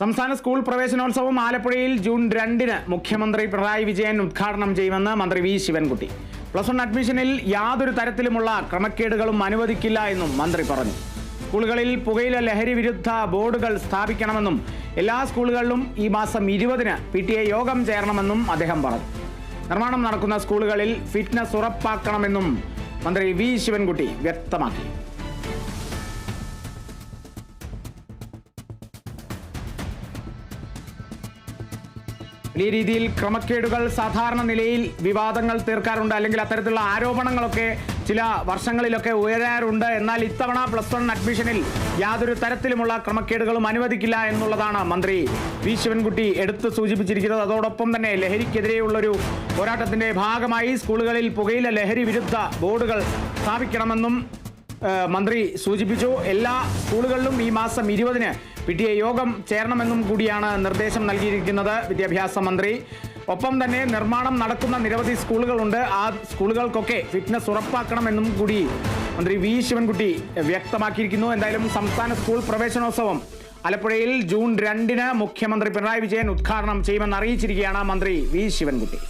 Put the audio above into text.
സംസ്ഥാന സ്കൂൾ പ്രവേശനോത്സവം ആലപ്പുഴയിൽ ജൂൺ രണ്ടിന് മുഖ്യമന്ത്രി പിണറായി വിജയൻ ഉദ്ഘാടനം ചെയ്യുമെന്ന് മന്ത്രി വി ശിവൻകുട്ടി. പ്ലസ് വൺ അഡ്മിഷനിൽ യാതൊരു തരത്തിലുമുള്ള ക്രമക്കേടുകളും അനുവദിക്കില്ല എന്നും മന്ത്രി പറഞ്ഞു. സ്കൂളുകളിൽ പുകയില ലഹരി വിരുദ്ധ ബോർഡുകൾ സ്ഥാപിക്കണമെന്നും എല്ലാ സ്കൂളുകളിലും ഈ മാസം ഇരുപതിന് പി ടി എ യോഗം ചേരണമെന്നും അദ്ദേഹം പറഞ്ഞു. നിർമ്മാണം നടക്കുന്ന സ്കൂളുകളിൽ ഫിറ്റ്നസ് ഉറപ്പാക്കണമെന്നും മന്ത്രി വി ശിവൻകുട്ടി വ്യക്തമാക്കി. വലിയ രീതിയിൽ ക്രമക്കേടുകൾ സാധാരണ നിലയിൽ വിവാദങ്ങൾ തീർക്കാറുണ്ട്. അല്ലെങ്കിൽ അത്തരത്തിലുള്ള ആരോപണങ്ങളൊക്കെ ചില വർഷങ്ങളിലൊക്കെ ഉയരാറുണ്ട്. എന്നാൽ ഇത്തവണ പ്ലസ് വൺ അഡ്മിഷനിൽ യാതൊരു തരത്തിലുമുള്ള ക്രമക്കേടുകളും അനുവദിക്കില്ല എന്നുള്ളതാണ് മന്ത്രി വി. ശിവൻകുട്ടി എടുത്തു സൂചിപ്പിച്ചിരിക്കുന്നത്. അതോടൊപ്പം തന്നെ ലഹരിക്കെതിരെയുള്ളൊരു പോരാട്ടത്തിന്റെ ഭാഗമായി സ്കൂളുകളിൽ പുകയില ലഹരി വിരുദ്ധ ബോർഡുകൾ സ്ഥാപിക്കണമെന്നും മന്ത്രി സൂചിപ്പിച്ചു എല്ലാ സ്കൂളുകളിലും ഈ മാസം ഇരുപതിന് പി ടി എ യോഗം ചേരണമെന്നും കൂടിയാണ് നിർദ്ദേശം നൽകിയിരിക്കുന്നത് വിദ്യാഭ്യാസ മന്ത്രി. ഒപ്പം തന്നെ നിർമ്മാണം നടക്കുന്ന നിരവധി സ്കൂളുകളുണ്ട് ആ സ്കൂളുകൾക്കൊക്കെ ഫിറ്റ്നസ് ഉറപ്പാക്കണമെന്നും കൂടി മന്ത്രി വി ശിവൻകുട്ടി വ്യക്തമാക്കിയിരിക്കുന്നു. എന്തായാലും സംസ്ഥാന സ്കൂൾ പ്രവേശനോത്സവം ആലപ്പുഴയിൽ ജൂൺ രണ്ടിന് മുഖ്യമന്ത്രി പിണറായി വിജയൻ ഉദ്ഘാടനം ചെയ്യുമെന്ന് അറിയിച്ചിരിക്കുകയാണ് മന്ത്രി വി ശിവൻകുട്ടി.